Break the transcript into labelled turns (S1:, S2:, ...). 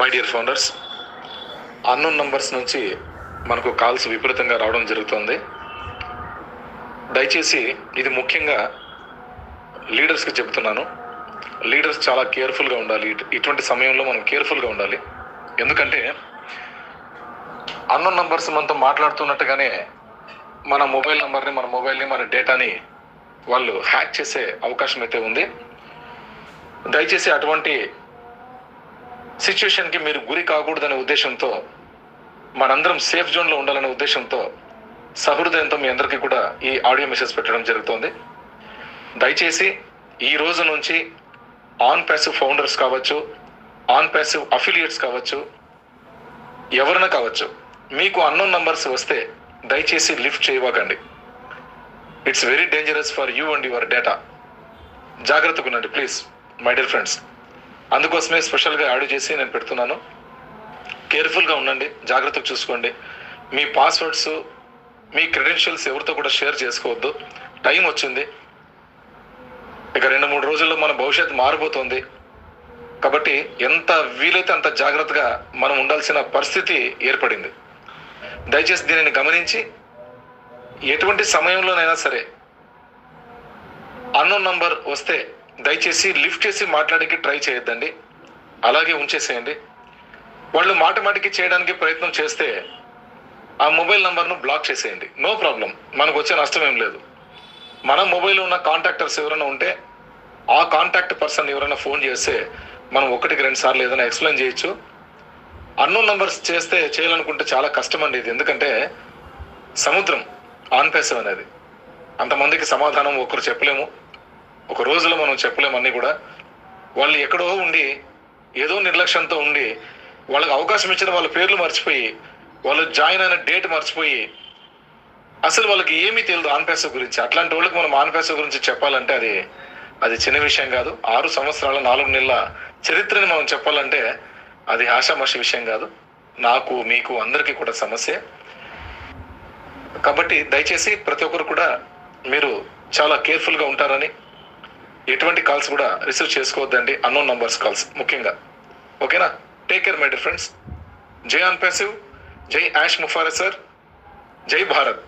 S1: My dear founders unknown numbers నుంచి మనకు calls విపరీతంగా రావడం జరుగుతుంది. దయచేసి ఇది ముఖ్యంగా లీడర్స్కి చెప్తున్నాను లీడర్స్ చాలా కేర్ఫుల్గా ఉండాలి. ఇటువంటి సమయంలో మనం కేర్ఫుల్గా ఉండాలి. ఎందుకంటే అన్నోన్ నంబర్స్ మనతో మాట్లాడుతున్నట్టుగానే మన మొబైల్ నెంబర్ని మన మొబైల్ని మన డేటాని వాళ్ళు హ్యాక్ చేసే అవకాశం అయితే ఉంది. దయచేసి అటువంటి సిచ్యువేషన్కి మీరు గురి కాకూడదనే ఉద్దేశంతో మనందరం సేఫ్ జోన్లో ఉండాలనే ఉద్దేశంతో సహృదయంతో మీ అందరికీ కూడా ఈ ఆడియో మెసేజ్ పెట్టడం జరుగుతోంది. దయచేసి ఈ రోజు నుంచి ఆన్ ప్యాసివ్ ఫౌండర్స్ కావచ్చు ఆన్ ప్యాసివ్ అఫిలియేట్స్ కావచ్చు ఎవరైనా కావచ్చు మీకు అన్నోన్ నంబర్స్ వస్తే దయచేసి lift చేయవకండి. It's very dangerous for you and your data జాగ్రత్తగా ఉండండి ప్లీజ్ మై డియర్ ఫ్రెండ్స్ అందుకోసమే స్పెషల్గా యాడ్ చేసి నేను పెడుతున్నాను. కేర్ఫుల్గా ఉండండి జాగ్రత్తగా చూసుకోండి. మీ పాస్వర్డ్స్ మీ క్రెడెన్షియల్స్ ఎవరితో కూడా షేర్ చేసుకోవద్దు. టైం వచ్చింది. ఇక రెండు మూడు రోజుల్లో మన భవిష్యత్తు మారిపోతుంది. కాబట్టి ఎంత వీలైతే అంత జాగ్రత్తగా మనం ఉండాల్సిన పరిస్థితి ఏర్పడింది. దయచేసి దీనిని గమనించి ఎటువంటి సమయంలోనైనా సరే అన్నోన్ నంబర్ వస్తే దయచేసి లిఫ్ట్ చేసి మాట్లాడడానికి ట్రై చేయొద్దండి. అలాగే ఉంచేసేయండి. వాళ్ళు మాట మాటికి చేయడానికి ప్రయత్నం చేస్తే ఆ మొబైల్ నంబర్ను బ్లాక్ చేసేయండి. No problem. మనకు వచ్చే నష్టం ఏం లేదు. మన మొబైల్లో ఉన్న కాంటాక్టర్స్ ఎవరైనా ఉంటే ఆ కాంటాక్ట్ పర్సన్ ఎవరైనా ఫోన్ చేస్తే మనం ఒకటికి రెండు సార్లు ఏదైనా ఎక్స్ప్లెయిన్ చేయొచ్చు. అన్నోన్ నంబర్స్ చేస్తే చేయాలనుకుంటే చాలా కష్టం అండి ఇది. ఎందుకంటే సముద్రం ఆన్పేసం అనేది అంతమందికి సమాధానం ఒకరు చెప్పలేము. ఒక రోజులో మనం చెప్పలేమన్నీ కూడా. వాళ్ళు ఎక్కడో ఉండి ఏదో నిర్లక్ష్యంతో ఉండి వాళ్ళకి అవకాశం ఇచ్చిన వాళ్ళ పేర్లు మర్చిపోయి వాళ్ళు జాయిన్ అయిన డేట్ మర్చిపోయి అసలు వాళ్ళకి ఏమీ తెలియదు ఆన్పేస గురించి. అట్లాంటి వాళ్ళకి మనం ఆన్పేస గురించి చెప్పాలంటే అది అది చిన్న విషయం కాదు. ఆరు సంవత్సరాల నాలుగు నెలల చరిత్రని మనం చెప్పాలంటే అది ఆషామాషి విషయం కాదు. నాకు మీకు అందరికీ కూడా సమస్య. కాబట్టి దయచేసి ప్రతి ఒక్కరు కూడా మీరు చాలా కేర్ఫుల్గా ఉంటారని ఎటువంటి కాల్స్ కూడా రిసీవ్ చేసుకోవద్దండి. అన్నోన్ నంబర్స్ కాల్స్ ముఖ్యంగా. ఓకేనా take care my dear friends జై ఆన్ జై యాష్ ముఫారా సార్ జై భారత్